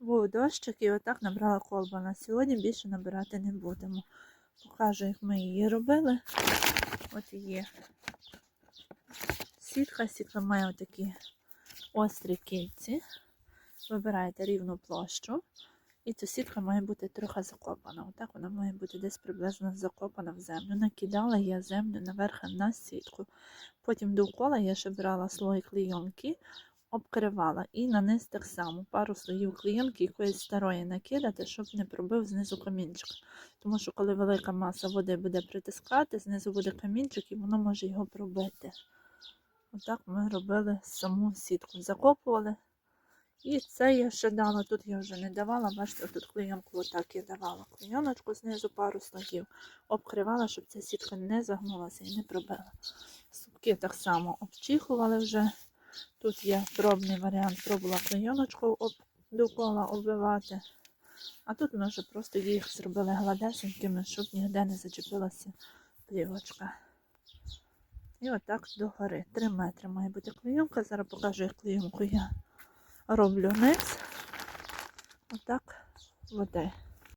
Був дощик і отак набрала колба. На сьогодні більше набирати не будемо. Покажу, як ми її робили. От є сітка. Сітка має отакі острі кільці. Вибираєте рівну площу. І ця сітка має бути трохи закопана. Отак вона має бути десь приблизно закопана в землю. Накидала я землю наверх на сітку. Потім довкола я ще брала слой клейонки, обкривала і на так само пару слоїв клейонки якоїсь старої накидати, щоб не пробив знизу камінчик. Тому що коли велика маса води буде притискати, знизу буде камінчик і воно може його пробити. Отак ми робили саму сітку. Закопували. І це я ще дала, тут я вже не давала, бачите, тут клейонку отак я давала. Клейоночку знизу пару слоїв. Обкривала, щоб ця сітка не загнулася і не пробила. Супки так само обчихували вже. Тут є пробний варіант, пробувала клейоночку довкола оббивати. А тут ми вже просто їх зробили гладесенькими, щоб ніде не зачепилася плівочка. І отак догори. 3 метри має бути клейонка. Зараз покажу, як клейонку я роблю низ. Отак води.